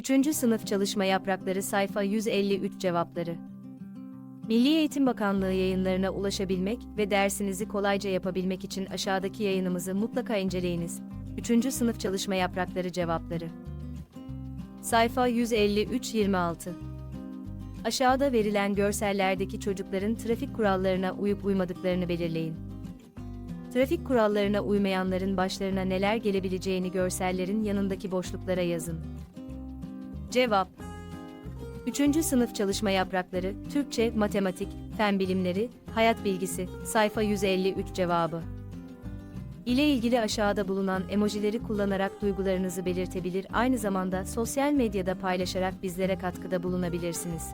3. Sınıf Çalışma Yaprakları Sayfa 153 Cevapları Milli Eğitim Bakanlığı yayınlarına ulaşabilmek ve dersinizi kolayca yapabilmek için aşağıdaki yayınımızı mutlaka inceleyiniz. 3. Sınıf Çalışma Yaprakları Cevapları Sayfa 153-26 Aşağıda verilen görsellerdeki çocukların trafik kurallarına uyup uymadıklarını belirleyin. Trafik kurallarına uymayanların başlarına neler gelebileceğini görsellerin yanındaki boşluklara yazın. Cevap 3. Sınıf Çalışma Yaprakları, Türkçe, Matematik, Fen Bilimleri, Hayat Bilgisi, sayfa 153 cevabı. ile ilgili aşağıda bulunan emojileri kullanarak duygularınızı belirtebilir, aynı zamanda sosyal medyada paylaşarak bizlere katkıda bulunabilirsiniz.